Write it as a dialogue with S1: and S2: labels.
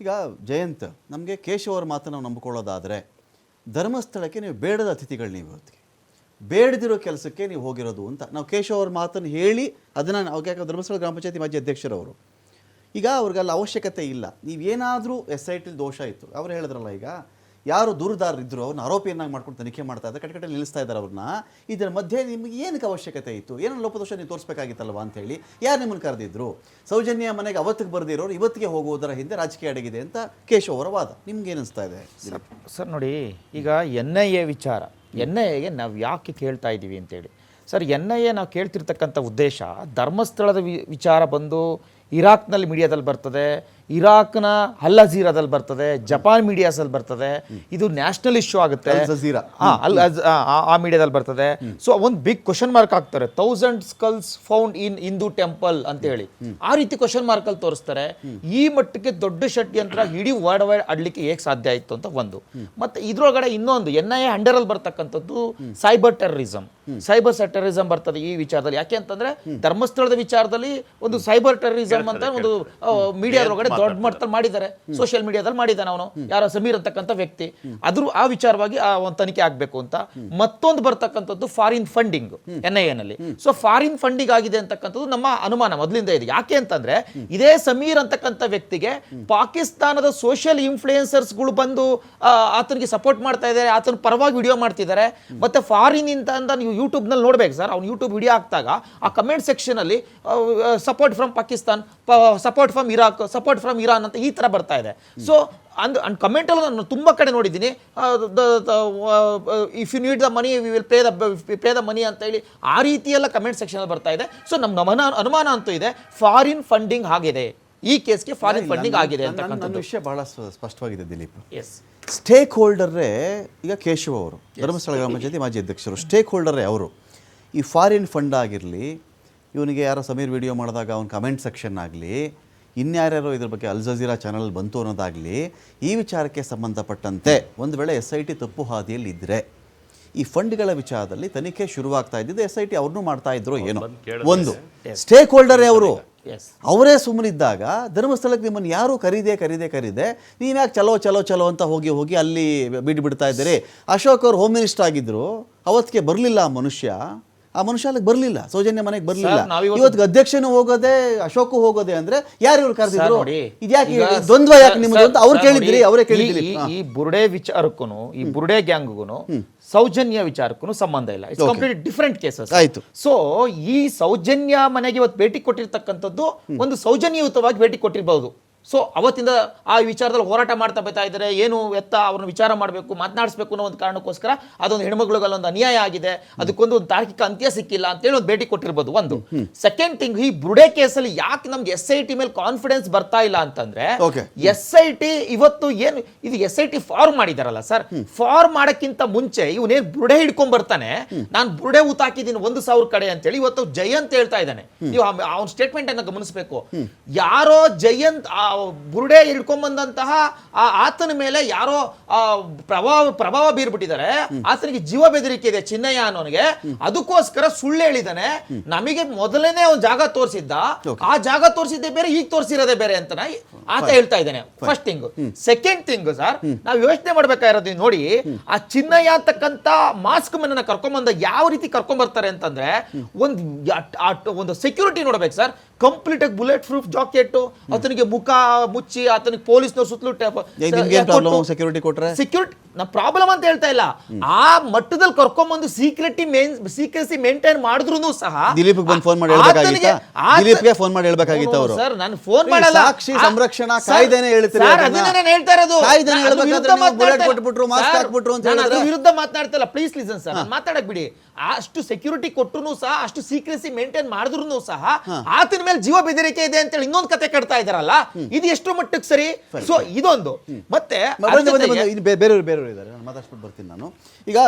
S1: ಈಗ ಜಯಂತ್, ನಮಗೆ ಕೇಶವರ ಮಾತನ್ನು ನಾವು ನಂಬಿಕೊಳ್ಳೋದಾದರೆ, ಧರ್ಮಸ್ಥಳಕ್ಕೆ ನೀವು ಬೇಡದ ಅತಿಥಿಗಳು ನೀವು ಇವತ್ತಿಗೆ. ಬೇಡದಿರೋ ಕೆಲಸಕ್ಕೆ ನೀವು ಹೋಗಿರೋದು ಅಂತ. ನಾವು ಕೇಶವರ ಮಾತನ್ನು ಹೇಳಿ ಅದನ್ನು ನಾವು ಯಾಕೆ ಧರ್ಮಸ್ಥಳ ಗ್ರಾಮ ಪಂಚಾಯತಿ ಮಾಜಿ ಅಧ್ಯಕ್ಷರವರು. ಈಗ ಅವ್ರಿಗೆಲ್ಲ ಅವಶ್ಯಕತೆ ಇಲ್ಲ. ನೀವೇನಾದರೂ ಎಸ್ ಐ ಟಿಲಿ ದೋಷ ಇತ್ತು. ಅವ್ರು ಹೇಳಿದ್ರಲ್ಲ ಈಗ ಯಾರು ದೂರದಾರರಿದ್ದರು ಅವ್ರನ್ನ ಆರೋಪಿಯನ್ನಾಗಿ ಮಾಡ್ಕೊಂಡು ತನಿಖೆ ಮಾಡ್ತಾ ಇದ್ದಾರೆ ಕಡೆ ನಿಲ್ಲಿಸ್ತಾ ಇದ್ದಾರೆ ಅವ್ರನ್ನ ಇದರ ಮಧ್ಯೆ ನಿಮಗೆ ಏನಕ್ಕೆ ಅವಶ್ಯಕತೆ ಇತ್ತು? ಏನೋ ಲೋಪದೋಷ ನೀವು ತೋರಿಸ್ಬೇಕಾಗಿತ್ತಲ್ವಾ ಅಂತ ಹೇಳಿ ಯಾರು ನಿಮ್ಮನ್ನು ಕರೆದಿದ್ರು? ಸೌಜನ್ಯ ಮನೆಗೆ ಅವತ್ತಿಗೆ ಬರೆದಿರೋರು ಇವತ್ತಿಗೆ ಹೋಗುವುದರ ಹಿಂದೆ ರಾಜಕೀಯ ಅಡಗಿದೆ ಅಂತ ಕೇಶವ್ ಅವರ ವಾದ. ನಿಮ್ಗೆ ಏನು ಅನಿಸ್ತಾ ಇದೆ?
S2: ಸರ್ ನೋಡಿ, ಈಗ ಎನ್ ಐ ಎ ವಿಚಾರ, ಎನ್ ಐ ಎಗೆ ನಾವು ಯಾಕೆ ಕೇಳ್ತಾ ಇದ್ದೀವಿ ಅಂತೇಳಿ ಸರ್, ಎನ್ ಐ ಎ ನಾವು ಕೇಳ್ತಿರ್ತಕ್ಕಂಥ ಉದ್ದೇಶ, ಧರ್ಮಸ್ಥಳದ ವಿಚಾರ ಬಂದು ಇರಾಕ್ನಲ್ಲಿ ಮೀಡಿಯಾದಲ್ಲಿ ಬರ್ತದೆ ಇರಾಕ್ನ ಅಲ್ ಹಜೀರಾದಲ್ಲಿ ಬರ್ತದೆ ಜಪಾನ್ ಮೀಡಿಯಾಸಲ್ಲಿ ಬರ್ತದೆ ಇದು ನ್ಯಾಷನಲ್ ಇಶ್ಯೂ ಆಗುತ್ತೆ.
S1: ಅಲ್
S2: ಆ- ಮೀಡಿಯಾದಲ್ಲಿ ಬರ್ತದೆ. ಸೊ ಒಂದು ಬಿಗ್ ಕ್ವಶನ್ ಮಾರ್ಕ್ ಹಾಕ್ತಾರೆ. Thousand skulls found in Hindu temple ಅಂತ ಹೇಳಿ. ಆ ರೀತಿ ಕ್ವಶನ್ ಮಾರ್ಕ್ ಅಲ್ಲಿ ತೋರಿಸ್ತಾರೆ ಈ ಮಟ್ಟಕ್ಕೆ ದೊಡ್ಡ ಷಡ್ಯಂತ್ರ ಇಡೀ ವರ್ಲ್ಡ್ ವೈಡ್ ಆಡ್ಲಿಕ್ಕೆ ಹೇಗೆ ಸಾಧ್ಯ ಆಯಿತು ಅಂತ ಒಂದು. ಮತ್ತೆ ಇದ್ರೊಳಗಡೆ ಇನ್ನೊಂದು ಎನ್ ಐ ಎ ಅಂಡರ್ ಅಲ್ಲಿ ಬರ್ತಕ್ಕಂಥದ್ದು ಸೈಬರ್ ಟೆರರಿಸಂ ಸೈಬರ್ ಟೆರರಿಸಂ ಬರ್ತದೆ ಈ ವಿಚಾರದಲ್ಲಿ. ಯಾಕೆ ಅಂತಂದ್ರೆ ಧರ್ಮಸ್ಥಳದ ವಿಚಾರದಲ್ಲಿ ಒಂದು ಸೈಬರ್ ಟೆರರಿಸಂ ಅಂತ ಒಂದು ಮೀಡಿಯಾದೊಳಗಡೆ ದೊಡ್ಡ ಮಟ್ಟದಲ್ಲಿ ಮಾಡಿದ್ದಾರೆ. ಸೋಷಿಯಲ್ ಮೀಡಿಯಾದಲ್ಲಿ ಮಾಡಿದ್ದಾನೆ ಅವನು. ಯಾರೋ ಸಮೀರ್ ಅಂತಕ್ಕಂಥ ವ್ಯಕ್ತಿ. ಅದ್ರ ಆ ವಿಚಾರವಾಗಿ ಆ ಒಂದು ತನಿಖೆ ಆಗಬೇಕು ಅಂತ. ಮತ್ತೊಂದು ಬರ್ತಕ್ಕಂಥದ್ದು ಫಾರಿನ್ ಫಂಡಿಂಗ್ ಎನ್ ಐ ಎನಲ್ಲಿ ಸೊ ಫಾರಿನ್ ಫಂಡಿಂಗ್ ಆಗಿದೆ ಅಂತಕ್ಕಂಥದ್ದು ನಮ್ಮ ಅನುಮಾನ ಮೊದಲಿಂದ ಇದೆ. ಯಾಕೆ ಅಂತಂದ್ರೆ ಇದೇ ಸಮೀರ್ ಅಂತಕ್ಕಂಥ ವ್ಯಕ್ತಿಗೆ ಪಾಕಿಸ್ತಾನದ ಸೋಷಿಯಲ್ ಇನ್ಫ್ಲೂಯೆನ್ಸರ್ಸ್ಗಳು ಬಂದು ಆ, ಆತನಿಗೆ ಸಪೋರ್ಟ್ ಮಾಡ್ತಾ ಇದ್ದಾರೆ. ಆತನ ಪರವಾಗಿ ವಿಡಿಯೋ ಮಾಡ್ತಿದ್ದಾರೆ. ಮತ್ತೆ ಫಾರಿನ್ ಇಂದ ನೀವು ಯೂಟ್ಯೂಬ್ನಲ್ಲಿ ನೋಡ್ಬೇಕು ಸರ್. ಅವ್ನು ಯೂಟ್ಯೂಬ್ ವಿಡಿಯೋ ಹಾಕಿದಾಗ ಆ ಕಮೆಂಟ್ ಸೆಕ್ಷನಲ್ಲಿ support from Pakistan support from Iraq support from Iran ಅಂತ ಈ ಥರ ಬರ್ತಾ ಇದೆ. ಸೊ ಅಂದ್ ಅಂಡ್ ಕಮೆಂಟಲ್ಲೂ ನಾನು ತುಂಬ ಕಡೆ ನೋಡಿದ್ದೀನಿ. If you need the money we will pay the pay the money ಅಂತ ಹೇಳಿ ಆ ರೀತಿಯೆಲ್ಲ ಕಮೆಂಟ್ ಸೆಕ್ಷನಲ್ಲಿ ಬರ್ತಾ ಇದೆ. ಸೊ ನಮ್ಮ ನಮನ ಅನುಮಾನ ಅಂತೂ ಇದೆ. ಫಾರಿನ್ ಫಂಡಿಂಗ್ ಆಗಿದೆ. ಈ ಕೇಸ್ಗೆ ಫಾರಿನ್ ಫಂಡಿಂಗ್ ಆಗಿದೆ
S1: ಅಂತ ನನ್ನ ವಿಷಯ ಬಹಳ ಸ್ಪಷ್ಟವಾಗಿದೆ ದಿಲೀಪ್.
S2: ಎಸ್
S1: ಸ್ಟೇಕ್ ಹೋಲ್ಡರ್ರೇ ಈಗ ಕೇಶವ್ ಅವರು ಧರ್ಮಸ್ಥಳ ಗ್ರಾಮ ಪಂಚಾಯತಿ ಮಾಜಿ ಅಧ್ಯಕ್ಷರು ಸ್ಟೇಕ್ ಹೋಲ್ಡರೇ ಅವರು ಈ ಫಾರಿನ್ ಫಂಡ್ ಆಗಿರಲಿ ಇವನಿಗೆ ಯಾರೋ ಸಮೀರ್ ವಿಡಿಯೋ ಮಾಡಿದಾಗ ಅವ್ನ ಕಮೆಂಟ್ ಸೆಕ್ಷನ್ ಆಗಲಿ ಇನ್ಯಾರ್ಯಾರೋ ಇದ್ರ ಬಗ್ಗೆ ಅಲ್ ಜಜೀರಾ ಚಾನಲ್ ಬಂತು ಅನ್ನೋದಾಗಲಿ ಈ ವಿಚಾರಕ್ಕೆ ಸಂಬಂಧಪಟ್ಟಂತೆ ಒಂದು ವೇಳೆ ಎಸ್ ಐ ಟಿ ತಪ್ಪು ಹಾದಿಯಲ್ಲಿ ಇದ್ದರೆ ಈ ಫಂಡ್ಗಳ ವಿಚಾರದಲ್ಲಿ ತನಿಖೆ ಶುರುವಾಗ್ತಾ ಇದ್ದಿದ್ದು ಎಸ್ ಐ ಟಿ ಅವ್ರನ್ನೂ ಮಾಡ್ತಾ ಇದ್ರು ಏನೋ. ಒಂದು. ಸ್ಟೇಕ್ ಹೋಲ್ಡರೇ ಅವರು ಅವರೇ ಸುಮ್ಮನಿದ್ದಾಗ ಧರ್ಮಸ್ಥಳಕ್ಕೆ ನಿಮ್ಮನ್ನು ಯಾರು ಕರೀದೆ ಕರೀದೆ ಕರೀದೆ ಯಾಕೆ ಚಲೋ ಚಲೋ ಚಲೋ ಅಂತ ಹೋಗಿ ಹೋಗಿ ಅಲ್ಲಿ ಬಿಟ್ಟು ಬಿಡ್ತಾ ಇದ್ದೀರಿ? ಅಶೋಕ್ ಅವರು ಹೋಮ್ ಮಿನಿಸ್ಟರ್ ಆಗಿದ್ದರು ಅವತ್ತಿಗೆ ಬರಲಿಲ್ಲ ಆ ಮನುಷ್ಯ. ಆ ಮನುಷ್ಯ ಅಲ್ಲಿಗೆ ಬರಲಿಲ್ಲ ಸೌಜನ್ಯ ಮನೆಗೆ ಬರಲಿಲ್ಲ. ಇವತ್ತು ಅಧ್ಯಕ್ಷನು ಹೋಗೋದೆ ಅಶೋಕು ಹೋಗೋದೆ ಅಂದ್ರೆ ಯಾರು ಇವ್ರು ಕರೆದಿದ್ರು ಇದ್ಯಾಕೆ ದ್ವಂದ್ವ ಯಾಕೆ ನಿಮ್ಮದು ಅಂತ ಅವ್ರು ಕೇಳಿದ್ರಿ ಅವರೇ
S2: ಈ-
S1: ಕೇಳಿದ್ರಿ.
S2: ಈ- ಬುರುಡೆ ಬುರ್ಡೆ ವಿಚಾರಕ್ಕೂ ಈ ಬುರುಡೆ ಗ್ಯಾಂಗ್ಗೂ ಸೌಜನ್ಯ ವಿಚಾರಕ್ಕೂ ಸಂಬಂಧ ಇಲ್ಲ. ಇಟ್ಸ್ ಕಂಪ್ಲೀಟ್ ಡಿಫರೆಂಟ್ ಕೇಸಸ್
S1: ಆಯ್ತು.
S2: ಸೊ ಈ ಸೌಜನ್ಯ ಮನೆಗೆ ಇವತ್ತು ಭೇಟಿ ಕೊಟ್ಟಿರ್ತಕ್ಕಂಥದ್ದು ಒಂದು ಸೌಜನ್ಯಯುತವಾಗಿ ಭೇಟಿ ಕೊಟ್ಟಿರಬಹುದು ಸೊ ಅವತ್ತಿಂದ ಆ ವಿಚಾರದಲ್ಲಿ ಹೋರಾಟ ಮಾಡ್ತಾ ಬರ್ತಾ ಇದ್ದಾರೆ ಏನು ಎತ್ತ ಅವ್ರನ್ನ ವಿಚಾರ ಮಾಡಬೇಕು ಮಾತನಾಡಿಸ್ಬೇಕು ಅನ್ನೋ ಒಂದು ಕಾರಣಕ್ಕೋಸ್ಕರ ಅದೊಂದು ಹೆಣ್ಮಕ್ಳಿಗೆಲ್ಲ ಒಂದು ಅನ್ಯಾಯ ಆಗಿದೆ ಅದಕ್ಕೊಂದು ಒಂದು ತಾರ್ಕಿಕ ಅಂತ್ಯ ಸಿಕ್ಕಿಲ್ಲ ಅಂತೇಳಿ ಒಂದು ಭೇಟಿ ಕೊಟ್ಟಿರ್ಬೋದು ಒಂದು. ಸೆಕೆಂಡ್ ಥಿಂಗ್ ಈ ಬುಡೆ ಕೇಸಲ್ಲಿ ಯಾಕೆ ನಮ್ಗೆ ಎಸ್ ಐ ಟಿ ಮೇಲೆ ಕಾನ್ಫಿಡೆನ್ಸ್ ಬರ್ತಾ ಇಲ್ಲ ಅಂತಂದ್ರೆ. ಎಸ್ ಐ ಟಿ ಇವತ್ತು ಏನು ಇದು ಎಸ್ ಐ ಟಿ ಫಾರ್ಮ್ ಮಾಡಿದಾರಲ್ಲ ಸರ್ ಫಾರ್ಮ್ ಮಾಡಕ್ಕಿಂತ ಮುಂಚೆ ಇವನೇನು ಬುರುಡೆ ಹಿಡ್ಕೊಂಡ್ ಬರ್ತಾನೆ ನಾನು ಬುರುಡೆ ಊತ ಹಾಕಿದ್ದೀನಿ ಒಂದು ಸಾವಿರ ಕಡೆ ಅಂತೇಳಿ ಇವತ್ತು ಜಯಂತ್ ಹೇಳ್ತಾ ಇದ್ದಾನೆ. ನೀವು ಅವ್ನ ಸ್ಟೇಟ್ಮೆಂಟ್ ಅನ್ನ ಗಮನಿಸಬೇಕು. ಯಾರೋ ಜಯಂತ್ ಬುರುಡೆ ಹಿಡ್ಕೊಂಬಂದಂತಹ ಆ ಆತನ ಮೇಲೆ ಯಾರೋ ಪ್ರಭಾವ ಪ್ರಭಾವ ಬೀರ್ಬಿಟ್ಟಿದ್ದಾರೆ. ಆತನಿಗೆ ಜೀವ ಬೆದರಿಕೆ ಇದೆ ಚಿನ್ನಯ್ಯ ಅನ್ನೋನಿಗೆ. ಅದಕ್ಕೋಸ್ಕರ ಸುಳ್ಳು ಹೇಳಿದಾನೆ ನಮಗೆ ಮೊದಲನೇ ಒಂದು ಜಾಗ ತೋರಿಸಿದ್ದ. ಆ ಜಾಗ ತೋರಿಸಿದ್ದೆ ಬೇರೆ ಈಗ ತೋರಿಸಿರೋದೇ ಬೇರೆ ಅಂತ ಆತ ಹೇಳ್ತಾ ಇದ್ದಾನೆ. First. Thing second thing sir ನಾವು ಯೋಚನೆ ಮಾಡ್ಬೇಕಾಗಿರೋದು ನೋಡಿ. ಆ ಚಿನ್ನಯ್ಯ ಅಂತಕ್ಕಂತ ಮಾಸ್ಕ್ ಮನ್ನ ಕರ್ಕೊಂಬಂದ ಯಾವ ರೀತಿ ಕರ್ಕೊಂಬರ್ತಾರೆ ಅಂತಂದ್ರೆ ಒಂದು ಒಂದು ಸೆಕ್ಯೂರಿಟಿ ನೋಡ್ಬೇಕು ಸರ್. ಕಂಪ್ಲೀಟ್ ಆಗಿ ಬುಲೆಟ್ ಪ್ರೂಫ್ ಜಾಕೆಟ್ ಆತನಿಗೆ ಮುಖ ಮುಚ್ಚಿ ಆತನಿಗೆ ಪೊಲೀಸ್ನವ್ರು ಸುತ್ತಲೂ
S1: ಸೆಕ್ಯೂರಿಟಿ ಕೊಟ್ಟರೆ ಕೊಟ್ರೆ?
S2: ಸೆಕ್ಯೂರಿಟಿ ನಾ ಪ್ರಾಬ್ಲಮ್ ಅಂತ ಹೇಳ್ತಾ ಇಲ್ಲ. ಆ ಮಟ್ಟದಲ್ಲಿ ಕರ್ಕೊಂಬಂದು ಸೀಕ್ರೆಟಿ ಮೇನ್ ಸೀಕ್ರೆಸಿ ಮೇಂಟೈನ್ ಮಾಡಿದ್ರು ಸಹ
S1: ದಿಲೀಪ್ಗೆ ಬಂದು ಫೋನ್ ಮಾಡಿ ಹೇಳಬೇಕಾಗಿತ್ತು? ದಿಲೀಪ್ಗೆ ಫೋನ್ ಮಾಡಿ ಹೇಳ್ಬೇಕಾಗಿತ್ತು ಅವರು?
S2: ಸರ್ ನಾನು ಫೋನ್ ಮಾಡಲ್ಲ.
S1: ಸಾಕ್ಷಿ ಸಂರಕ್ಷಣಾ
S2: ಸರ್,
S1: ಕಾಯ್ದೆನೇ ಹೇಳ್ತೀರಿ
S2: ಸರ್,
S1: ಅದನ್ನ.
S2: ನಾನು ಹೇಳ್ತಾ ಇರೋದು.
S1: ಕಾಯ್ದೆನೇ
S2: ನಾನು
S1: ಹೇಳ್ಬೇಕಾದ್ರೆ ನೀವು
S2: ಮಾತಾಡ್ತಾ-
S1: ಕೊಟ್ಬಿಟ್ರು,
S2: ಮಾಸ್ಕ್
S1: ಹಾಕ್ಬಿಟ್ರು ಅಂತ
S2: ನಾನು ಅದ್ರ ವಿರುದ್ಧ ಮಾತನಾಡ್ತಾ ಇಲ್ಲ. ಪ್ಲೀಸ್ ಲಿಸನ್ ಸರ್ ಮಾತಾಡಕ್ ಬಿಡಿ. ಅಷ್ಟು ಸೆಕ್ಯೂರಿಟಿ ಕೊಟ್ಟರು ಸಹ ಅಷ್ಟು ಸೀಕ್ರೆಸಿ ಮೇಂಟೈನ್ ಮಾಡಿದ್ರು ಸಹ ಆತನ ಮೇಲೆ ಜೀವ ಬೆದರಿಕೆ ಇದೆ ಅಂತ ಹೇಳಿ ಇನ್ನೊಂದು ಕತೆ ಕಟ್ತಾ ಇದಾರಲ್ಲ? ಇದು ಎಷ್ಟು ಮಟ್ಟಕ್ಕೆ ಸರಿ? ಸೊ ಇದೊಂದು. ಮತ್ತೆ
S1: ಬೇರೆಯವರು ಬೇರೆಯವರು ಇದ್ದಾರೆ. ನಾನು ಮಾತಾಡ್ಸ್ಬಿಟ್ಟು ಬರ್ತೀನಿ ನಾನು. ಈಗ